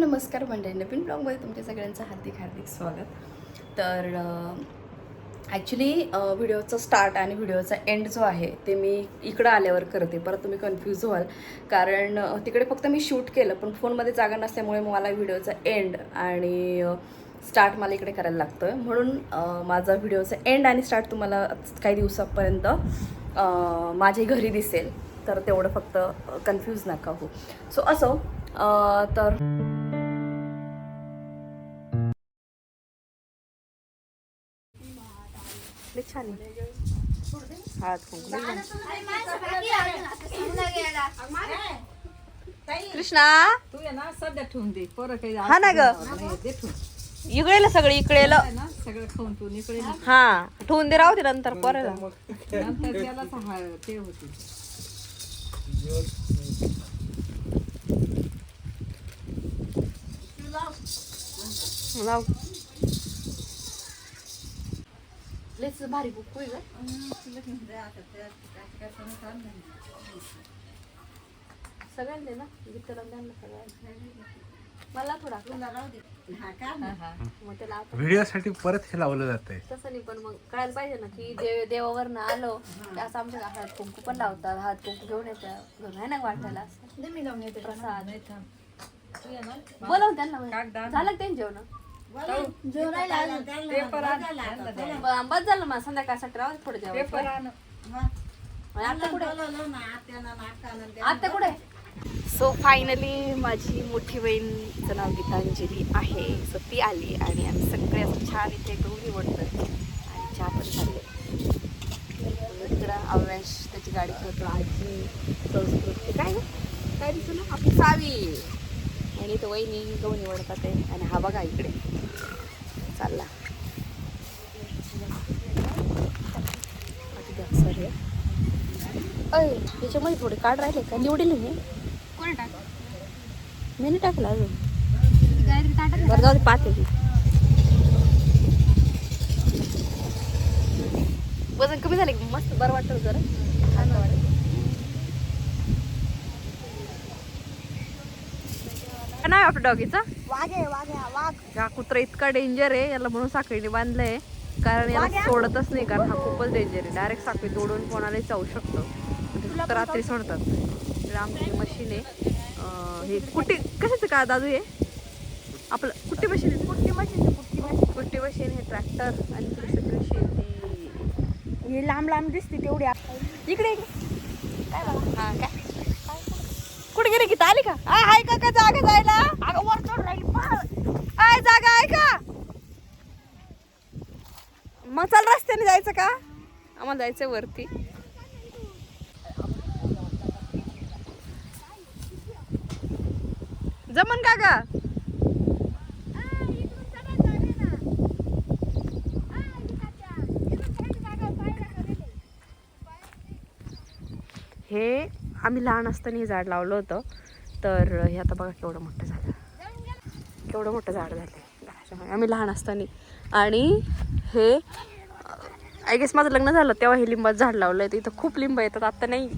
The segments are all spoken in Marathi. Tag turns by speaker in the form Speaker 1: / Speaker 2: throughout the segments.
Speaker 1: नमस्कार मंडळी नवीन ब्लॉगमध्ये तुमच्या सगळ्यांचं हार्दिक हार्दिक स्वागत. तर ॲक्च्युली व्हिडिओचा स्टार्ट आणि व्हिडिओचा एंड जो आहे ते मी इकडं आल्यावर करते. परत तुम्ही कन्फ्यूज व्हाल. कारण तिकडे फक्त मी शूट केलं पण फोनमध्ये जागा नसल्यामुळे मला व्हिडिओचा एंड आणि स्टार्ट मला इकडे करायला लागतं आहे म्हणून माझा व्हिडिओचा एंड आणि स्टार्ट तुम्हाला काही दिवसापर्यंत माझ्या घरी दिसेल. तर तेवढं फक्त कन्फ्यूज नका हो सो असो तर लय छान आहे. हळद कुंकू लय छान. कृष्णा
Speaker 2: तू ये ना सध्या ठेवून दे. पोरं काही
Speaker 1: हा ना ग. इकडेला सगळं इकडेला.
Speaker 2: ना सगळं खाऊन तू निकडे
Speaker 1: हा ठेवून दे राहू दे नंतर पोराला.
Speaker 2: नंतर त्याला सहा ते होती.
Speaker 1: लाव. लयच भारी बुक होईल सगळ्यांना ना? वितरण द्या ना सगळ्यांना. मला थोडा मग त्याला आता
Speaker 3: व्हिडिओसाठी परत हे लावलं जातंय.
Speaker 1: तसं नाही पण मग कळायला पाहिजे ना की देव देवावरनं आलो की असं आमच्या हात कुंकू पण लावतात हात कुंकू घेऊन येतात. घरून आहे ना वाटायला? असं
Speaker 2: मी जाऊन येते.
Speaker 1: प्रसाद.
Speaker 2: तू
Speaker 1: बोलव त्यांना. झालं त्यांनी जेवण?
Speaker 2: पेपर आण
Speaker 1: बस झालं मग संध्याकाळसाठी राहू दे थोडं जेवण
Speaker 2: पेपर आणि
Speaker 1: आता कुठे? आता कुठे? सो फायनली माझी मोठी बहीणचं नाव गीतांजली आहे. सो ती आली आणि आम्ही सगळे असं छान इथे गहू निवडतोय. आणि चहा पण चालले इकडं अव्यांश त्याची गाडी खेळतो आजी संस्कृती काय गं? काय दिसू ना आपली सावी. आणि तो वहिनी गहू निवडतात आहे आणि हा बघा इकडे. चालला. अय याच्यामध्ये थोडे कार्ड राहिले का? निवडेल मी.
Speaker 4: कोण टाक
Speaker 1: मी नाही टाकलं अजून. बरं जाऊ दे पाहते वजन कमी झाले की मस्त बरं वाटतं जरा. छान वाटतं. नाव आहे आपल्या डॉगीचं?
Speaker 4: वाघ आहे वाघ आहे वाघ.
Speaker 1: हा कुत्रा इतका डेंजर आहे? याला म्हणून साखळीने बांधलंय. कारण याला सोडतच नाही कारण हा खूपच डेंजर आहे. डायरेक्ट साखळी तोडून कोणालाही जाऊ शकतो. आणि ते फक्त रात्री सोडतात. तर आमची मशीन आहे. हे कुट्टी कशाचं का दादू हे? आपलं कुट्टी मशीन आहे.
Speaker 4: कुट्टी मशीन कुट्टी मशीन
Speaker 1: कुट्टी मशीन हे ट्रॅक्टर आणि सगळी शेती.
Speaker 4: हे लांब लांब दिसते तेवढी.
Speaker 1: इकडे इकडे. काय बघा हा काय? कुठे गेली गीता आली का? आहे का का जागा जायला.
Speaker 4: अगं वर चढ राहील.
Speaker 1: आहे जागा आहे का? मग चाल रस्त्याने जायचं का? आम्हाला जायचं वरती. जमन का ग हे आम्ही लहान असताना हे झाड लावलं होतं. तर हे आता बघा केवढं मोठं झालं. केवढं मोठं झाड झालं. आम्ही लहान असताना. आणि हे आय गेस माझं लग्न झालं तेव्हा हे लिंबाचं झाड लावलं आहे इथं खूप लिंब येतात. आता नाही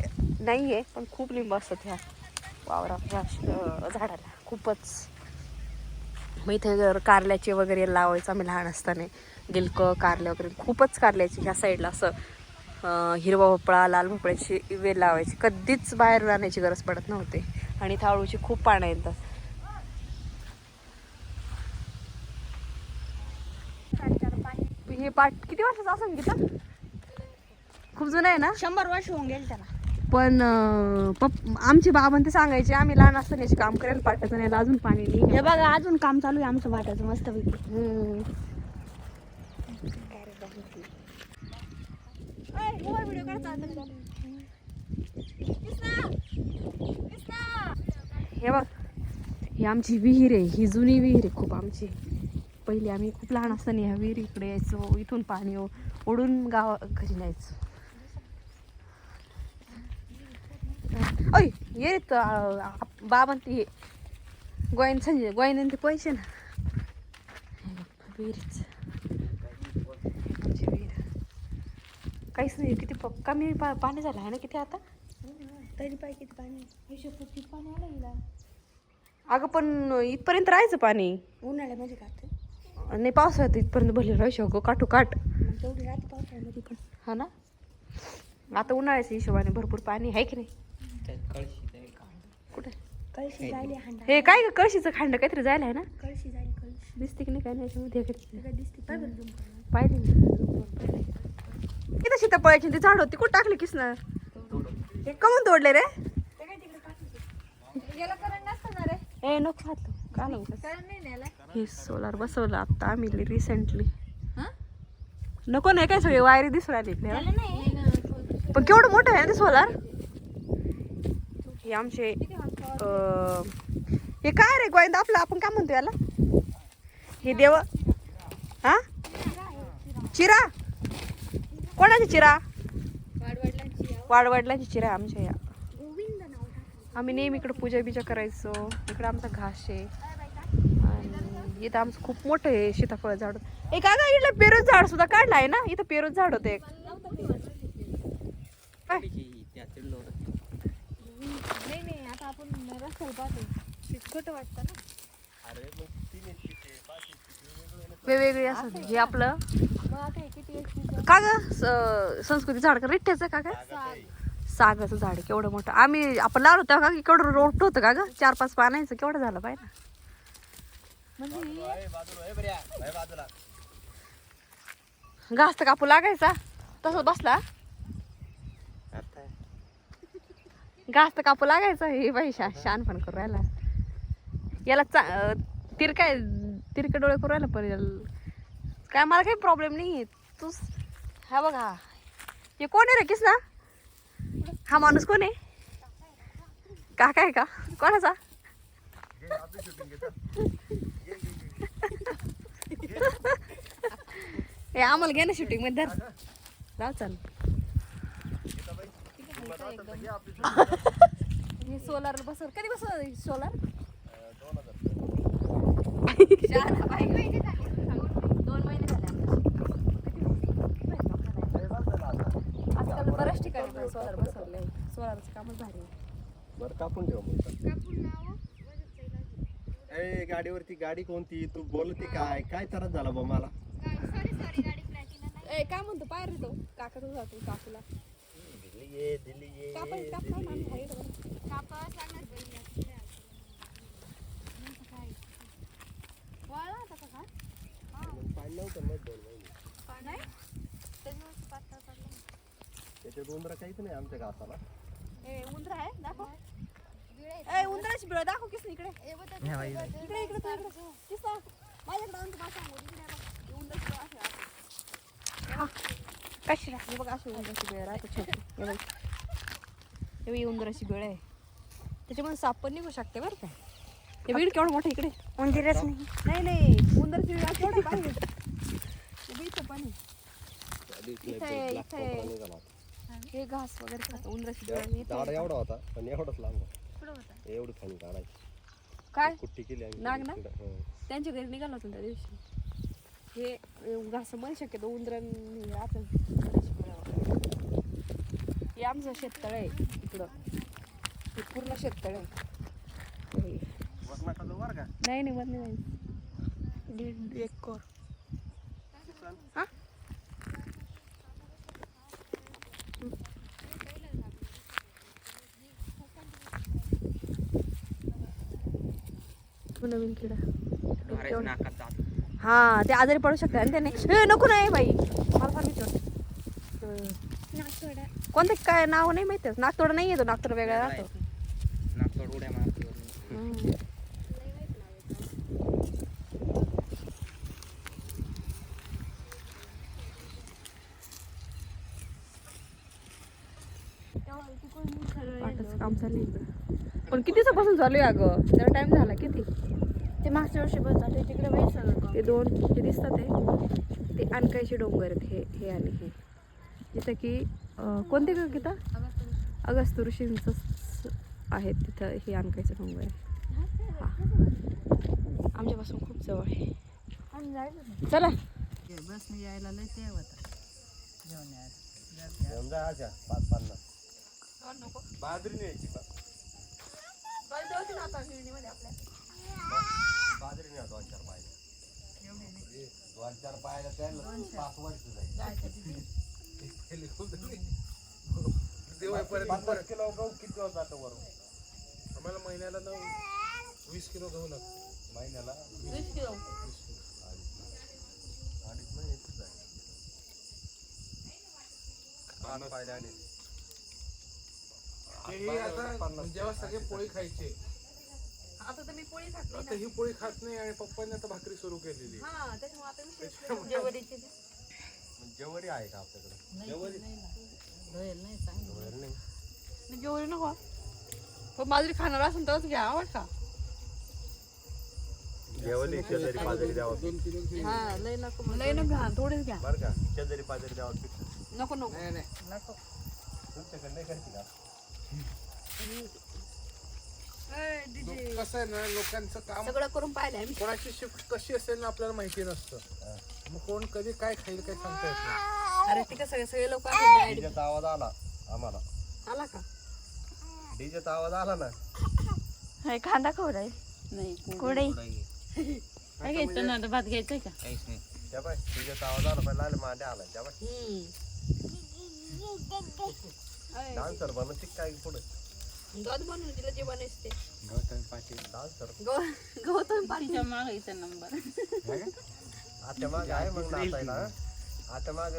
Speaker 1: नाही आहे पण खूप लिंब असतात ह्या वावरा ह्या झाडाला. खूपच. मग इथे जर कारल्याचे वगैरे लावायचं आम्ही लहान असताना. गिलकं कारले वगैरे. खूपच कारल्याचे ह्या साईडला असं हिरवा भोपळा लाल भोपळ्याची वेल लावायची. कधीच बाहेर राहण्याची गरज पडत नव्हती. आणि इथं आळूची खूप पानं येतात. हे पाठ किती वर्षाचं असं गीता? खूप जुनं आहे ना?
Speaker 4: शंभर वर्ष होऊन गेले त्याला.
Speaker 1: पण अं, पप आमचे बाबा ते सांगायचे आम्ही लहान असताना याची काम करायला पाठायचं नाही अजून पाणी नाही.
Speaker 4: हे बघा अजून काम चालू आहे आमचं वाटायचं मस्त
Speaker 1: हे बघ ही आमची विहीर आहे ही जुनी विहीर आहे खूप आमची. पहिले आम्ही खूप लहान असताना ह्या विहिरीकडे यायचो इथून पाणी ओढून गावा घरी न्यायचो. अय ये बाबा ती गोयन संजय गोयन ते पैसे ना. विहिरीच आमची विहीर काहीच नाही किती प- कमी पा- पाणी झालं आहे ना किती आता?
Speaker 4: तरी पाय किती पाणी? पाणी आलं हिला?
Speaker 1: अगं पण इथपर्यंत राहायचं पाणी.
Speaker 4: उन्हाळ्यामध्ये खाते
Speaker 1: नाही पावसाळ्यात इथपर्यंत भरले राहायचं अगं काटू काट.
Speaker 4: तेवढी राहते पावसाळ्यामध्ये पण.
Speaker 1: हा ना? आता उन्हाळ्याच्या हिशोबाने भरपूर पाणी आहे की नाही? कुठे?
Speaker 4: कळशी हांडा.
Speaker 1: हे काय ग कळशीचं खांड काहीतरी जायला आहे ना?
Speaker 4: कळशी जायला कळशी.
Speaker 1: दिसते की नाही काय नाही याच्यामध्ये
Speaker 4: दिसते. काय
Speaker 1: किती सीताफळाची ती झाड होती. कुठं टाकली किस ना हे कमून तोडले रे. ए नको का नको हे सोलार बसवलं आता आम्ही रिसेंटली
Speaker 5: हा?
Speaker 1: नको नाही काय सगळे वायरी दिसून
Speaker 4: नाही.
Speaker 1: पण केवढं मोठं आहे ना सोलार? हे आमचे हे काय रे गोविंद? आपलं आपण काय म्हणतो याला? हे देव हा? चिरा. कोणाची चिरा
Speaker 4: वाडवडिलांची
Speaker 1: वाडवडिलांची चिरा आमच्या या. आम्ही नेहमी इकडं पूजा बिजा करायचो. इकडं आमचा घास आहे. आणि इथं आमचं खूप मोठं आहे सीताफळ झाड. ए का गा इथलं पेरूच झाड सुद्धा काढलं आहे ना? इथं पेरूच झाड होतं एक. काय?
Speaker 5: नाही नाही आता आपण रस्त्याला पाहतो ते छोटं वाटतं ना.
Speaker 1: वेगवेगळे असं हे आपलं? का ग? स- संस्कृती झाड का रिठ्ठ्याचं का काय सागाचं झाड केवढं मोठं. आम्ही आपण लावलं होतं का की केवढं रोट होतं का ग? चार पाच पानायचं केवढं झालं पाहिजे घास तर कापू लागायचा. तसंच बसला. घास तर कापू लागायचा. हे बाई शा शान पण करू राहिला. याला चा तिरकाय तिरके डोळे करू राहिला पण याला- काय मला काही प्रॉब्लेम नाही आहे तूच हा बघा. हे कोण आहे रे किस ना हा माणूस कोण आहे? काका आहे का? कोणाचा? हे आम्हाला घे ना शूटिंगमध्ये धर. लाव चाल.
Speaker 5: हे सोलार बसव. कधी बसव सोलार दोन महिने झाले आजकाल बऱ्याच ठिकाणी सोलार बसवले सोलारचं कामच भारी आहे.
Speaker 6: बरं कापून ठेव मग. ए गाडीवरती गाडी कोणती? तू बोलती काय? काय त्रास झाला बा मला?
Speaker 5: ए काय म्हणतो? पाय रे तो. काका तो जातो काकूला.
Speaker 6: दिल्ली ये दिल्ली ये
Speaker 5: कापा.
Speaker 6: पाणी नव्हतं मग दोन महिने. त्याच्यात उंदरा काहीच नाही आमच्या घासाला.
Speaker 5: ए उंदरा आहे? दाखव. ए उंदराची बिळ दाखव किस इकडे. इकडे इकडे तू किस माझ्याकडे सांगू उंदराची.
Speaker 1: कशी हे बघ अशी उंदराची बेळ राहते छोटी. हे बघ. हे बघ, ही उंदराची बेळ आहे. त्याच्यामध्ये साप पण निघू शकते बरं का. हे बीड केवढं मोठं इकडे.
Speaker 4: उंदीरच नाही.
Speaker 5: नाही नाही. उंदराची बिळ केवढी पाहिजे. पण आहे. इथं आहे, इथं हे घास वगैरे खातं
Speaker 6: झाड
Speaker 5: आहे.
Speaker 6: एवढा होता पण एवढंच लांब एवढं खाणी काढायची.
Speaker 1: काय?
Speaker 6: कुट्टी केली
Speaker 1: नाग ना? त्यांच्या घरी निघाला होता त्या दिवशी. हे घासमध्ये शक्यतो उंदरां वगैरे. हे आमचं शेततळ आहे इकडं. हे पूर्ण शेततळ आहे. हे.
Speaker 6: वर
Speaker 1: नाही नाही मध्ये नाही. दीड एक कोर. हा? नवीन किडा. हा ते आजारी पडू शकते आणि त्याने ए, नको नाही बाई. मला कोणते काय नाव नाही माहिती नागतोडा नाही येतो नागतोडा वेगळा राहतो. काम चालू. पण कितीचा पासून चालू आहे अगं? जरा टाइम झाला किती
Speaker 4: ते मागच्या वर्षी बस झाले तिकडे सगळं
Speaker 1: ते दोन जे दिसतात आहे ते अनकायचे डोंगर आहेत हे हे आणि हे. जिथं की कोणते का गीता? अगस्त ऋषींचं स- आहे तिथं हे अनकायचं डोंगर आहे. हा. आमच्यापासून खूप जवळ आहे. चला
Speaker 5: बसने यायला लय ते होता घेऊन यायला
Speaker 6: घेऊन जा आजा पाच पन्नास बाजरी न्यायची का बाजरी नाही दोन चार पाहिजे दोन चार पाहिजे त्याला पाच वर्ष जाईल पन्नास किलो गहू किती दिवस जातं वरून?
Speaker 3: आम्हाला महिन्याला ना वीस किलो गहू लागतो.
Speaker 6: महिन्याला?
Speaker 1: वीस किलो.
Speaker 6: अडीच. आणि
Speaker 3: हे आता जेव्हा सगळे पोळी खायचे
Speaker 1: आता तर मी पोळी खात
Speaker 3: आता ही पोळी खात नाही आणि पप्पांनी आता भाकरी सुरू केलेली.
Speaker 1: हा त्याच्यामुळे आता
Speaker 6: जेवरी आहे का आपल्याकडे? जेवरी धुळेल नाही
Speaker 1: मी जेवरी नको. पण माझी खाणार असेल तरच घ्या आवड का?
Speaker 6: जेवली शेजारी पाजारी द्यावं
Speaker 3: दोन किलो
Speaker 1: हा लय नको लय नको. घ्या थोडेच घ्या.
Speaker 6: बरं का शेजारी पाजारी द्यावं पीठ
Speaker 1: नको नको.
Speaker 3: नाही नाही.
Speaker 6: तुमच्याकडे नाही करते का?
Speaker 3: कसं आहे ना लोकांचं काम
Speaker 1: सगळं करून पाहिलंय आम्ही.
Speaker 3: कोणाची शिफ्ट कशी असेल ना आपल्याला माहिती नसतं. मग कोण कधी काय खाईल काय सांगता येत नाही.
Speaker 1: अरे ठीक आहे सगळे सगळे लोक आहेत
Speaker 6: डीजेचा आवाज आला आम्हाला.
Speaker 1: आला का?
Speaker 6: डीजेचा आवाज आला ना.
Speaker 4: हे कांदा खोडाय
Speaker 1: नाही
Speaker 4: कोडे काय घ्यायचं ना भात घ्यायचंय का?
Speaker 6: त्या बाय डीजेचा आवाज आला पाहिजे लाल मांडे आला. त्या बाय डान्सर बनवते काय पुढे?
Speaker 1: गवत बनवून तिला जे बनायचं ते.
Speaker 6: डान्सर
Speaker 1: गवत पाणी
Speaker 4: मागायचा नंबर
Speaker 6: आता माग आहे मग नाचायला आता माग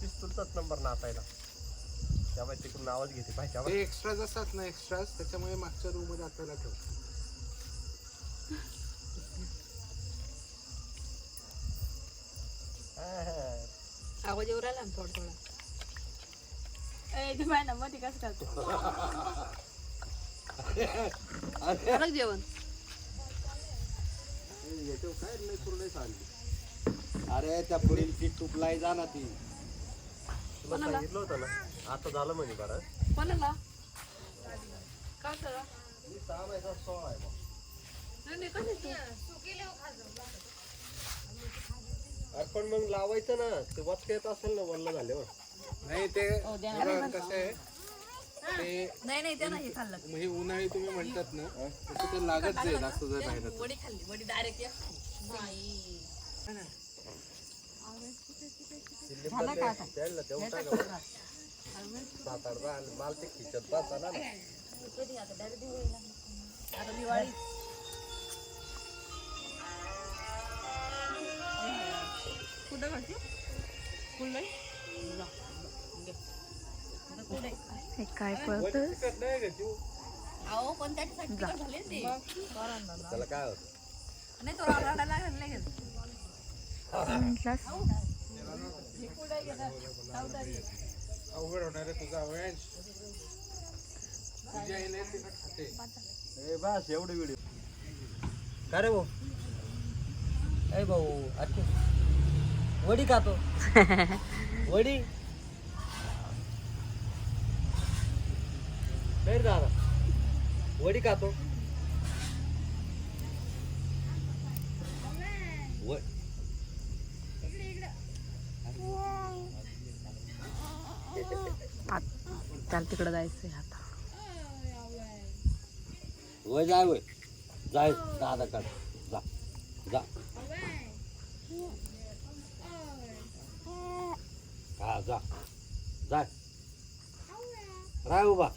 Speaker 6: पिस्तूलचाच नंबर नाचायला त्या बाय तिकडून आवाज घेते. पाहिजे.
Speaker 3: ते एक्स्ट्राज असतात ना एक्स्ट्राज त्याच्यामुळे मागच्या रूममध्ये आपल्याला ठेव
Speaker 6: हा,
Speaker 1: आवाज येऊ राहिला ना थोडा थोडा.
Speaker 4: मध्ये कसं करतो
Speaker 1: झालं जेवण?
Speaker 6: याच्यावर काय लय कुरडई सांगली अरे त्या पुढील ती तुपलाई जा ना ती. तुला
Speaker 1: कोणाला?
Speaker 6: सांगितलं होतं ना. आता झालं म्हणे बरं
Speaker 1: कोणाला? काय करा?
Speaker 6: मी सहा महिन्याचा सोळा आहे बा.
Speaker 1: नाही नाही
Speaker 6: अरे पण मग लावायचं ना. ते वचका येत असेल ना वल्ल झाल्यावर.
Speaker 3: नाही ते बघा कसं आहे? ते
Speaker 1: नाही नाही त्यानं हे खाल्लं.
Speaker 3: हे उन्हाळी तुम्ही म्हणतात ना तसं ते लागत जाईल असं जर राहिलं तर.
Speaker 1: वडी खाल्ली. वडी डायरेक्ट आता दिवाळी. कुठं घालते कुठलं
Speaker 7: हे काय पळत
Speaker 6: का
Speaker 3: अवघड होणार आहे तुझा तिखट खाते.
Speaker 6: बस एवढी व्हिडिओ. काय रे भाऊ?
Speaker 5: अरे भाऊ अच्छे वडी खातो वडी? नाही रे दादा वडी खातो. व-
Speaker 7: त्याला तिकडं जायचंय आता.
Speaker 5: वय जाय वय. जाय दादा काढ जा. जा. हा जा. जाय. राय उभा.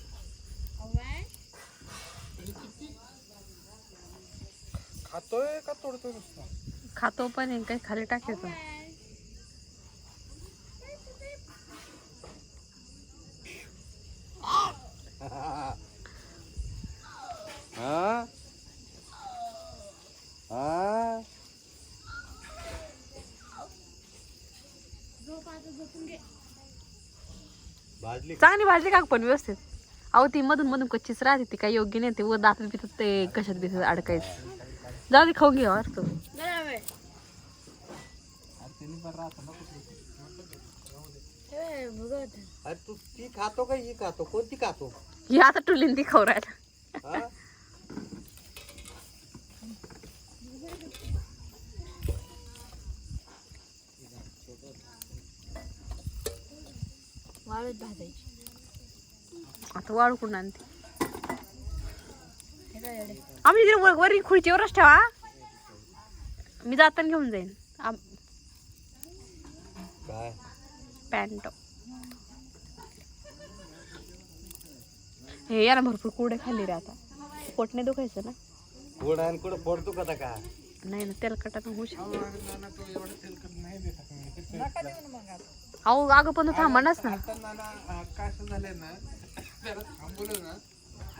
Speaker 3: खातोय का तोडतोय नुसतं?
Speaker 7: खातो पण आहे काही खाली टाकायचं
Speaker 5: हा? हा?
Speaker 6: भाजली
Speaker 7: चांगली भाजली का पण व्यवस्थित? अहो ती मधून मधून कच्चीच राहते ती काही योग्य नाही ते व दातात बितात ते कशात बिशात अडकायचं. जाऊ दे खाऊ घे यार तू.
Speaker 5: अरे तू ती खातो का ही खातो? कोणती खातो?
Speaker 7: ही आता टुलीन ती खाऊ राहिला.
Speaker 5: हा?
Speaker 1: वाळत भाजायची.
Speaker 7: आता वाळू कुठून आणते? आम्ही तिथे वर- वरी खुर्चीवरच ठेवा. मी जाताना घेऊन जाईन. पॅन्ट. हे या ना भरपूर कुडे खाल्ली रे आता. पोट नाही दुखायचं ना?
Speaker 5: कुठं आणि कुठं पडतो का आता का?
Speaker 7: नाही ना तेलकटानं होऊ शकते. अहो अगं पण
Speaker 3: थांबवलं ना.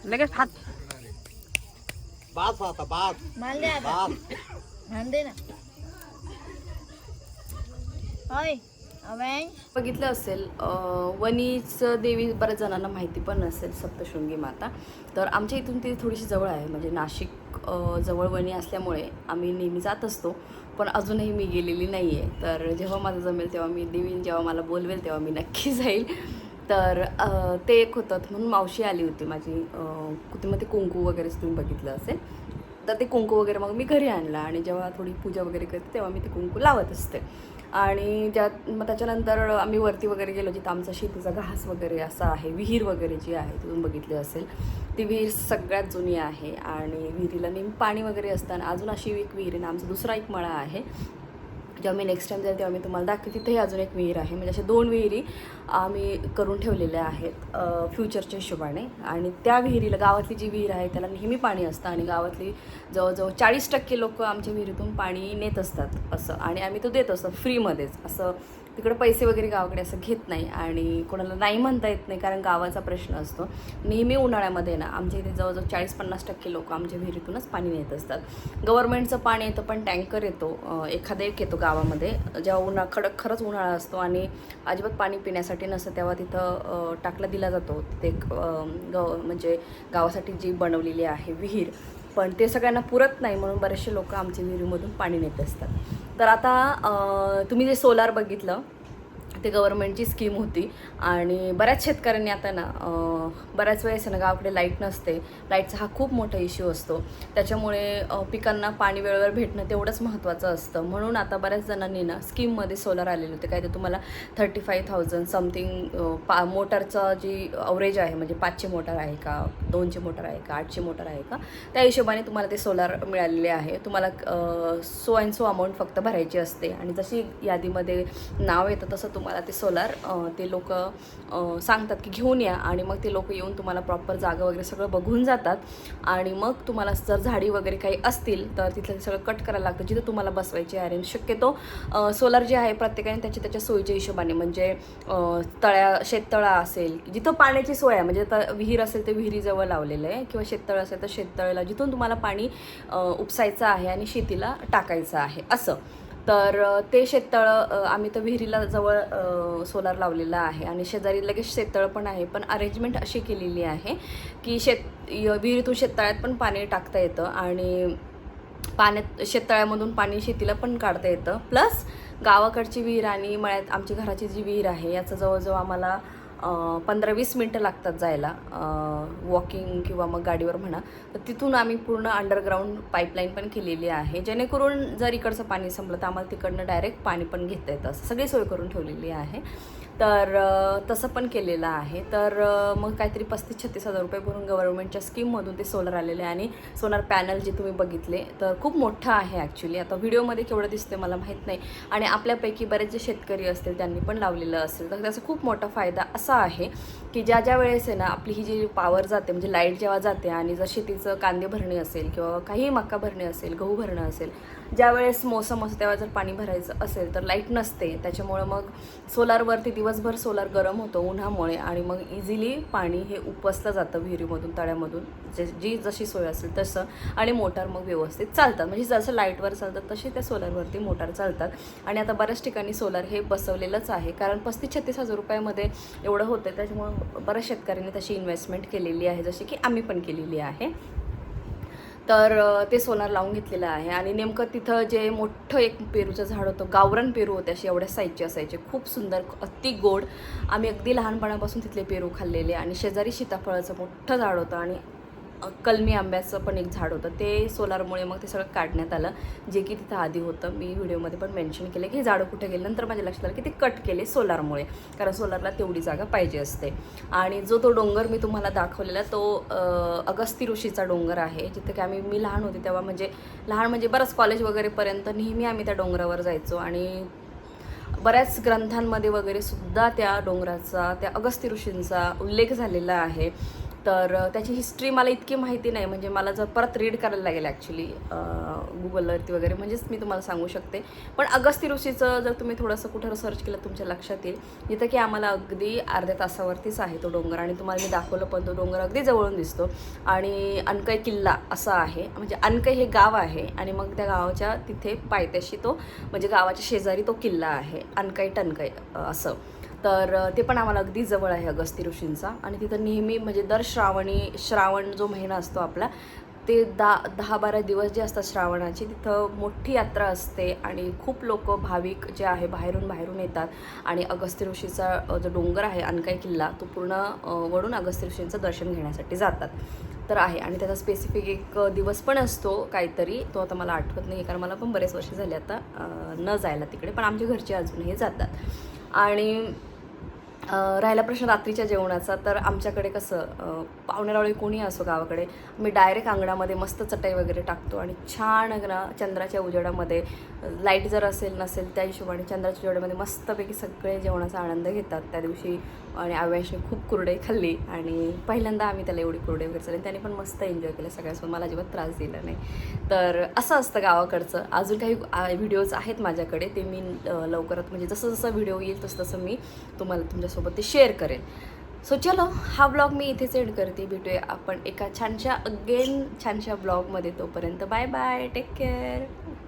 Speaker 7: लगेच हात
Speaker 5: बास आता बास.
Speaker 1: माल दे आता.
Speaker 5: बास.
Speaker 1: ध्यान दे ना. होय अवेंज
Speaker 7: बघितलं असेल अं, वणीचं देवी बऱ्याच जणांना माहिती पण नसेल सप्तशृंगी माता. तर आमच्या इथून ती थोडीशी जवळ आहे. म्हणजे नाशिक जवळ वणी असल्यामुळे आम्ही नेहमी जात असतो. पण अजूनही मी गेलेली नाही आहे तर जेव्हा माझं जमेल तेव्हा मी देवीन जेव्हा मला बोलवेल तेव्हा मी नक्की जाईल. तर ते एक होतं म्हणून मावशी आली होती माझी. कुठे मग ते कुंकू वगैरेच तुम्ही बघितलं असेल. तर ते कुंकू वगैरे मग मी घरी आणला आणि जेव्हा थोडी पूजा वगैरे करते तेव्हा मी ते कुंकू लावत असते. आणि ज्या मग त्याच्यानंतर आम्ही वरती वगैरे गेलो जिथं आमचा शेतीचा घास वगैरे असा आहे विहीर वगैरे जी आहे तुम्ही बघितली असेल. ती विहीर सगळ्यात जुनी आहे आणि विहिरीला नेहमी पाणी वगैरे असताना अजून अशी एक विहीर आहे ना आमचा दुसरा एक मळा आहे. जेव्हा मी नेक्स्ट टाइम जाईल तेव्हा मी तुम्हाला दाखवते. तिथेही अजून एक विहीर आहे. म्हणजे अशा दोन विहिरी आम्ही करून ठेवलेल्या आहेत फ्युचरच्या हिशोबाने. आणि त्या विहिरीला गावातली जी विहीर आहे त्याला नेहमी पाणी असतं आणि गावातली जवळजवळ चाळीस टक्के लोक आमच्या विहिरीतून पाणी नेत असतात असं. आणि आम्ही तो देत असतो फ्रीमध्येच असं तिकडे पैसे वगैरे गावाकडे असं घेत नाही आणि कोणाला नाही म्हणता येत नाही कारण गावाचा प्रश्न असतो. नेहमी उन्हाळ्यामध्ये ना आमच्या इथे जवळजवळ चाळीस पन्नास टक्के लोक आमच्या विहिरीतूनच पाणी नेत असतात. गव्हर्नमेंटचं पाणी येतं पण टँकर येतो एखादा एक येतो गावामध्ये. जेव्हा उन्हा खडक खरंच उन्हाळा असतो आणि अजिबात पाणी पिण्यासाठी नसतं तेव्हा तिथं टाकला दिला जातो. तिथे एक गव म्हणजे गावासाठी जी बनवलेली आहे विहीर पण ते सगळ्यांना पुरत नाही म्हणून बरेचसे लोक आमच्या विहिरीमधून पाणी नेत असतात. तर आता तुम्ही जे सोलार बघितलं ते गव्हर्नमेंटची स्कीम होती. आणि बऱ्याच शेतकऱ्यांनी आता ना बऱ्याच वेळेस ना गावाकडे लाइट नसते. लाईटचा हा खूप मोठा इश्यू असतो. त्याच्यामुळे पिकांना पाणी वेळेवर भेटणं तेवढंच महत्त्वाचं असतं. म्हणून आता बऱ्याच जणांनी ना स्कीममध्ये सोलार आलेले होते. काय ते तुम्हाला थर्टी फाय थाउजंड समथिंग पा मोटरचा जी अवरेज आहे म्हणजे पाचशे मोटर आहे का दोनशे मोटर आहे का आठशे मोटर आहे का त्या हिशोबाने तुम्हाला ते सोलार मिळालेले आहे. तुम्हाला सो अँड सो अमाऊंट फक्त भरायची असते. आणि जशी यादीमध्ये नाव येतं तसं तुम्हाला ते सोलार ते लोक सांगतात की घेऊन या आणि मग ते लोक येऊन तुम्हाला प्रॉपर जागा वगैरे सगळं बघून जातात. आणि मग तुम्हाला जर झाडी वगैरे काही असतील तर तिथलं ते सगळं कट करायला लागतं जिथं तुम्हाला बसवायची अरेंज शक्यतो सोलार जे आहे प्रत्येकाने त्याच्या त्याच्या सोयीच्या हिशोबाने म्हणजे तळ्या शेततळा असेल जिथं पाण्याची सोय आहे म्हणजे आता विहीर असेल ते विहिरीजवळ लावलेलं आहे किंवा शेततळ असेल तर शेततळेला जिथून तुम्हाला पाणी उपसायचं आहे आणि शेतीला टाकायचं आहे असं. तर ते शेततळं आम्ही तर विहिरीला जवळ सोलार लावलेला आहे आणि शेजारी लगेच शेततळं पण आहे. पण अरेंजमेंट अशी केलेली आहे की शेत य- विहिरीतून शेततळ्यात पण पाणी टाकता येतं आणि पाण्यात शेततळ्यामधून पाणी शेतीला पण काढता येतं. प्लस गावाकडची विहीर आणि मळ्यात आमची घराची जी विहीर आहे याचं जवळजवळ आम्हाला पंधरा वीस मिनटं लागतात जायला. वॉकिंग किंवा मग गाडीवर म्हणा. तर तिथून आम्ही पूर्ण अंडरग्राऊंड पाईपलाईन पण केलेली आहे. जेणेकरून जर इकडचं पाणी संपलं तर आम्हाला तिकडनं डायरेक्ट पाणी पण घेता येतं. असं सगळी सोय करून ठेवलेली आहे. तर तसं पण केलेलं आहे. तर मग काहीतरी पस्तीस छत्तीस हजार रुपये भरून गव्हर्नमेंटच्या स्कीममधून ते सोलर आलेले आणि सोलर पॅनल जे तुम्ही बघितले तर खूप मोठं आहे ॲक्च्युली आता व्हिडिओमध्ये केवढं दिसते मला माहीत नाही. आणि आपल्यापैकी बरेच जे शेतकरी असतील त्यांनी पण लावलेलं असेल. तर त्याचा खूप मोठा फायदा असा आहे की ज्या ज्या वेळेस आहे ना आपली ही जी पॉवर जाते म्हणजे लाइट जेव्हा जाते आणि जर शेतीचं कांदे भरणे असेल किंवा काही मका भरणे असेल गहू भरणं असेल ज्या वेळेस मोसम असतो तेव्हा जर पाणी भरायचं असेल तर लाइट नसते. त्याच्यामुळं मग सोलारवरती दिवसभर सोलार गरम होतो उन्हामुळे आणि मग इझिली पाणी हे उपसलं जातं विहिरीमधून तळ्यामधून. जे जी जशी सोय असेल तसं. आणि मोटार मग व्यवस्थित चालतात. म्हणजे जसं लाईटवर चालतात तशी त्या सोलारवरती मोटार चालतात. आणि आता बऱ्याच ठिकाणी सोलार हे बसवलेलंच आहे. कारण पस्तीस छत्तीस हजार रुपयामध्ये एवढं होतं त्याच्यामुळं बऱ्याच शेतकऱ्यांनी तशी इन्व्हेस्टमेंट केलेली आहे. जशी की आम्ही पण केलेली आहे. तर ते सोनार लावून घेतलेलं आहे आणि नेमकं तिथं जे मोठं एक पेरूचं झाड होतं गावरान पेरू होते असे एवढ्या साईजचे असायचे. खूप सुंदर अति गोड. आम्ही अगदी लहानपणापासून तिथले पेरू खाल्लेले आणि शेजारी सीताफळाचं मोठं झाड होतं आणि कलमी आंब्याचं पण एक झाड होतं. ते सोलारमुळे मग ते सगळं काढण्यात आलं जे की तिथं आधी होतं. मी व्हिडिओमध्ये पण मेन्शन केलं की झाडं कुठे गेले? नंतर माझ्या लक्षात आलं की ते कट केले सोलारमुळे कारण सोलारला तेवढी जागा पाहिजे असते. आणि जो तो डोंगर मी तुम्हाला दाखवलेला तो अगस्ती ऋषीचा डोंगर आहे जिथे की आम्ही मी लहान होते तेव्हा म्हणजे लहान म्हणजे बरंच कॉलेज वगैरेपर्यंत नेहमी आम्ही त्या डोंगरावर जायचो. आणि बऱ्याच ग्रंथांमध्ये वगैरे सुद्धा त्या डोंगराचा त्या अगस्ती ऋषींचा उल्लेख झालेला आहे. तर त्याची हिस्ट्री मला इतकी माहिती नाही. म्हणजे मला जर परत रीड करायला लागेल ॲक्च्युली गुगलवरती वगैरे म्हणजेच मी तुम्हाला सांगू शकते. पण अगस्ती ऋषीचं जर तुम्ही थोडंसं कुठं सर्च केलं तुमच्या लक्षात येईल. जिथं की आम्हाला अगदी अर्ध्या तासावरतीच आहे तो डोंगर आणि तुम्हाला मी दाखवलं पण तो डोंगर अगदी जवळून दिसतो. आणि अनकय किल्ला असा आहे. म्हणजे अनकय हे गाव आहे आणि मग त्या गावाच्या तिथे पायथ्याशी तो म्हणजे गावाच्या शेजारी तो किल्ला आहे. अनकय टनकय असं. तर ते पण आम्हाला अगदी जवळ आहे अगस्ती ऋषींचा. आणि तिथं नेहमी म्हणजे दर श्रावणी श्रावण जो महिना असतो आपला ते दहा दहा बारा दिवस जे असतात श्रावणाचे तिथं मोठी यात्रा असते आणि खूप लोक भाविक जे आहे बाहेरून बाहेरून येतात. आणि अगस्ती ऋषीचा जो डोंगर आहे अनकाई किल्ला तो पूर्ण वडून वळून अगस्ती ऋषींचं दर्शन घेण्यासाठी जातात. तर आहे. आणि त्याचा स्पेसिफिक एक दिवस पण असतो काहीतरी. तो आता मला आठवत नाही कारण मला पण बरेच वर्ष झाले आता न जायला तिकडे पण आमच्या घरचे अजूनही जातात. आणि राहिला प्रश्न रात्रीच्या जेवणाचा. तर आमच्याकडे कसं पाहुण्यारावळी कोणी असो गावाकडे मी डायरेक्ट अंगणामध्ये मस्त चटई वगैरे टाकतो आणि छान ना चंद्राच्या उजेडामध्ये लाइट जर असेल नसेल त्या हिशोबाने चंद्राच्या उजेडामध्ये मस्तपैकी सगळे जेवणाचा आनंद घेतात. त्या दिवशी आणि आव्याशने खूप कुरडे खाल्ली आणि पहिल्यांदा आम्ही त्याला एवढी कुरडे वगैरे चालली त्याने पण मस्त एन्जॉय केलं सगळ्यासोबत मला अजिबात त्रास दिला नाही. तर असं असतं गावाकडचं. अजून काही व्हिडिओज आहेत माझ्याकडे. ते मी लवकरात म्हणजे जसं जसं व्हिडिओ येईल तसं तसं मी तुम्हाला तुमच्या तुमच्यासोबत ते शेअर करेन. सो चलो हा ब्लॉग मी इथेच एंड करते. भेटूया आपण एका छानशा अगेन छानशा ब्लॉगमध्ये तोपर्यंत. Bye bye take care